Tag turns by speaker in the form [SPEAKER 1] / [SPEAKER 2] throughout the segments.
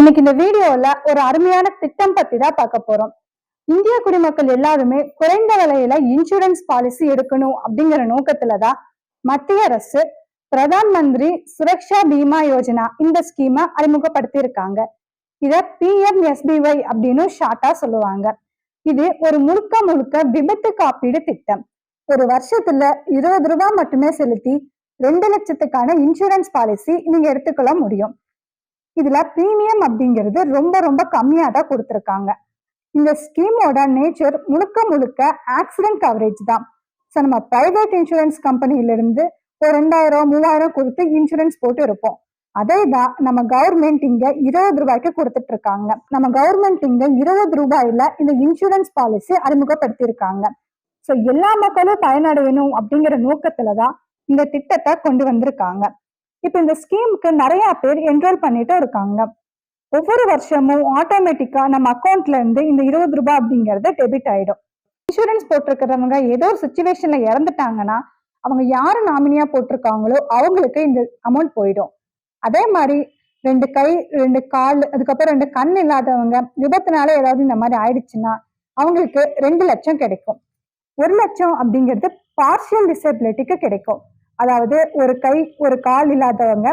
[SPEAKER 1] இன்னைக்கு இந்த வீடியோல ஒரு அருமையான திட்டம் பத்தி தான் பார்க்க போறோம். இந்திய குடிமக்கள் எல்லாருமே குறைந்த விலையில இன்சூரன்ஸ் பாலிசி எடுக்கணும் அப்படிங்கிற நோக்கத்துல தான் மத்திய அரசு பிரதான் மந்திரி சுரக்ஷா பீமா யோஜனா இந்த ஸ்கீமை அறிமுகப்படுத்தி இருக்காங்க இத பிஎம்எஸ்பிஒய் அப்படின்னு ஷார்ட்டா சொல்லுவாங்க. இது ஒரு முழுக்க முழுக்க விபத்து காப்பீடு திட்டம். ஒரு வருஷத்துல இருபது ரூபாய் மட்டுமே செலுத்தி ரெண்டு லட்சத்துக்கான இன்சூரன்ஸ் பாலிசி நீங்க எடுத்துக்கொள்ள முடியும். இதுல பிரீமியம் அப்படிங்கிறது ரொம்ப ரொம்ப கம்மியா தான் கொடுத்துருக்காங்க. இந்த ஸ்கீமோட நேச்சர் முழுக்க முழுக்க ஆக்சிடென்ட் கவரேஜ் தான். ஸோ நம்ம பிரைவேட் இன்சூரன்ஸ் கம்பெனில இருந்து ஒரு ரெண்டாயிரம் மூவாயிரம் கொடுத்து இன்சூரன்ஸ் போட்டு இருப்போம். அதே தான் நம்ம கவர்மெண்ட் இங்க இருபது ரூபாய்க்கு கொடுத்துட்டு இருக்காங்க நம்ம கவர்மெண்ட் இங்க இருபது ரூபாயில இந்த இன்சூரன்ஸ் பாலிசி அறிமுகப்படுத்தியிருக்காங்க. ஸோ எல்லா மக்களும் பயனடையணும் அப்படிங்கிற நோக்கத்துல தான் இந்த திட்டத்தை கொண்டு வந்திருக்காங்க. இப்ப இந்த ஸ்கீமுக்கு நிறைய பேர் என்ரோல் பண்ணிட்டு இருக்காங்க. ஒவ்வொரு வருஷமும் ஆட்டோமேட்டிக்கா நம்ம அக்கௌண்ட்ல இருந்து இந்த இருபது ரூபாய் அப்படிங்கறது டெபிட் ஆயிடும். இன்சூரன்ஸ் போட்டிருக்கிறவங்க ஏதோ ஒரு சுச்சுவேஷன்ல இறந்துட்டாங்கன்னா அவங்க யாரு நாமினியா போட்டிருக்காங்களோ அவங்களுக்கு இந்த அமௌண்ட் போயிடும். அதே மாதிரி ரெண்டு கை ரெண்டு கால் அதுக்கப்புறம் ரெண்டு கண் இல்லாதவங்க விபத்துனால ஏதாவது இந்த மாதிரி ஆயிடுச்சுன்னா அவங்களுக்கு ரெண்டு லட்சம் கிடைக்கும். ஒரு லட்சம் அப்படிங்கிறது பார்ஷியல் டிசபிலிட்டிக்கு கிடைக்கும். அதாவது ஒரு கை ஒரு கால் இல்லாதவங்க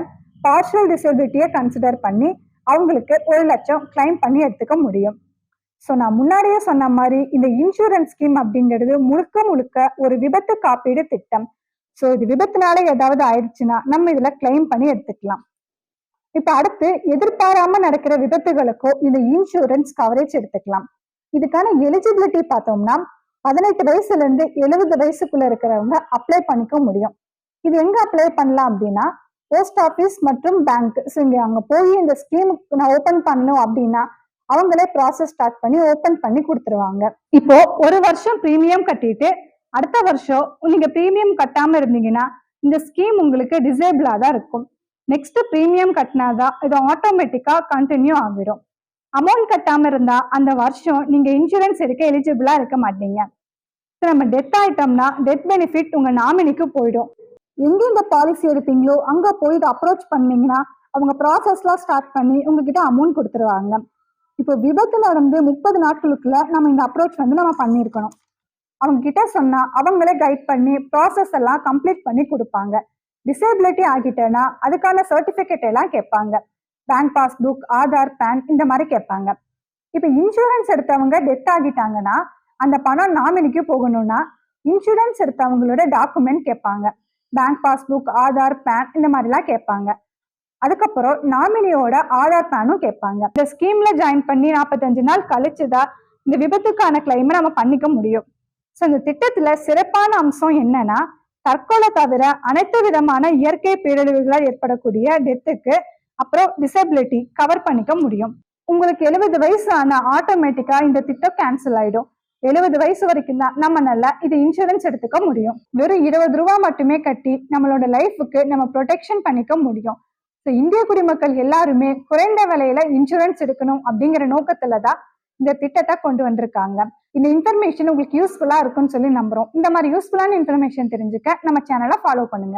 [SPEAKER 1] பார்ஷியல் டிசபிலிட்டியை கன்சிடர் பண்ணி அவங்களுக்கு ஒரு லட்சம் கிளைம் பண்ணி எடுத்துக்க முடியும். ஸோ நான் முன்னாடியே சொன்ன மாதிரி இந்த இன்சூரன்ஸ் ஸ்கீம் அப்படிங்கிறது முழுக்க முழுக்க ஒரு விபத்து காப்பீடு திட்டம். ஸோ இது விபத்துனால ஏதாவது ஆயிடுச்சுன்னா நம்ம இதுல கிளைம் பண்ணி எடுத்துக்கலாம். இப்ப அடுத்து எதிர்பாராம நடக்கிற விபத்துகளுக்கோ இந்த இன்சூரன்ஸ் கவரேஜ் எடுத்துக்கலாம். இதுக்கான எலிஜிபிலிட்டி பார்த்தோம்னா பதினெட்டு வயசுல இருந்து எழுபது வயசுக்குள்ள இருக்கிறவங்க அப்ளை பண்ணிக்க முடியும். இது எங்க அப்ளை பண்ணலாம் அப்படின்னா போஸ்ட் ஆஃபீஸ் மற்றும் பேங்க் ஸோ இங்க அங்க போய் இந்த ஸ்கீமுக்கு நான் ஓபன் பண்ணணும் அப்படின்னா அவங்களே ப்ராசஸ் ஸ்டார்ட் பண்ணி ஓபன் பண்ணி கொடுத்துருவாங்க. இப்போ ஒரு வருஷம் ப்ரீமியம் கட்டிட்டு அடுத்த வருஷம் நீங்க ப்ரீமியம் கட்டாம இருந்தீங்கன்னா இந்த ஸ்கீம் உங்களுக்கு டிசேபிளா தான் இருக்கும். நெக்ஸ்ட் ப்ரீமியம் கட்டினாதான் இது ஆட்டோமேட்டிக்கா கண்டினியூ ஆகிடும் அமௌண்ட் கட்டாம இருந்தா அந்த வருஷம் நீங்க இன்சூரன்ஸ் எடுக்க எலிஜிபிளா இருக்க மாட்டீங்க. நம்ம டெத் ஆயிட்டோம்னா டெத் பெனிஃபிட் உங்க நாமினிக்கு போயிடும். எங்கெங்க இந்த பாலிசி எடுத்தீங்களோ அங்க போய் இதை அப்ரோச் பண்ணீங்கன்னா அவங்க ப்ராசஸ்லாம் ஸ்டார்ட் பண்ணி உங்ககிட்ட அமௌண்ட் கொடுத்துருவாங்க. இப்போ விபத்து நடந்து முப்பது நாட்களுக்குள்ள நம்ம இந்த அப்ரோச் வந்து நம்ம பண்ணியிருக்கணும். அவங்க கிட்ட சொன்னா அவங்களே கைட் பண்ணி ப்ராசஸ் எல்லாம் கம்ப்ளீட் பண்ணி கொடுப்பாங்க. டிசேபிலிட்டி ஆகிட்டேன்னா அதுக்கான சர்டிபிகேட் எல்லாம் கேட்பாங்க. பேங்க் பாஸ்புக் ஆதார் பேன் இந்த மாதிரி கேட்பாங்க. இப்போ இன்சூரன்ஸ் எடுத்தவங்க டெத் ஆகிட்டாங்கன்னா அந்த பணம் நாமினிக்கு போகணும்னா இன்சூரன்ஸ் எடுத்தவங்களோட டாக்குமெண்ட் கேட்பாங்க. பேங்க் பாஸ்புக் ஆதார் பேன் இந்த மாதிரிலாம் கேட்பாங்க. அதுக்கப்புறம் நாமினியோட ஆதார் பேனும் கேட்பாங்க. இந்த ஸ்கீம்ல ஜாயின் பண்ணி நாற்பத்தஞ்சு நாள் கழிச்சுதான் இந்த விபத்துக்கான கிளைமை நம்ம பண்ணிக்க முடியும். ஸோ இந்த திட்டத்துல சிறப்பான அம்சம் என்னன்னா தற்கொலை தவிர அனைத்து விதமான இயற்கை பேரழிவுகளால் ஏற்படக்கூடிய டெத்துக்கு அப்புறம் டிசபிலிட்டி கவர் பண்ணிக்க முடியும். உங்களுக்கு எழுபது வயசு ஆனா ஆட்டோமேட்டிக்கா இந்த திட்டம் கேன்சல் ஆயிடும். எழுபது வயசு வரைக்கும் தான் நம்ம நல்லா இது இன்சூரன்ஸ் எடுத்துக்க முடியும். வெறும் இருபது ரூபா மட்டுமே கட்டி நம்மளோட லைஃபுக்கு நம்ம ப்ரொடெக்ஷன் பண்ணிக்க முடியும். ஸோ இந்திய குடிமக்கள் எல்லாருமே குறைந்த விலையில இன்சூரன்ஸ் எடுக்கணும் அப்படிங்கிற நோக்கத்துல தான் இந்த திட்டத்தை கொண்டு வந்திருக்காங்க. இந்த இன்ஃபர்மேஷன் உங்களுக்கு யூஸ்ஃபுல்லா இருக்கும்னு சொல்லி நம்புறோம். இந்த மாதிரி யூஸ்ஃபுல்லான இன்ஃபர்மேஷன் தெரிஞ்சுக்க நம்ம சேனலை ஃபாலோ பண்ணுங்க.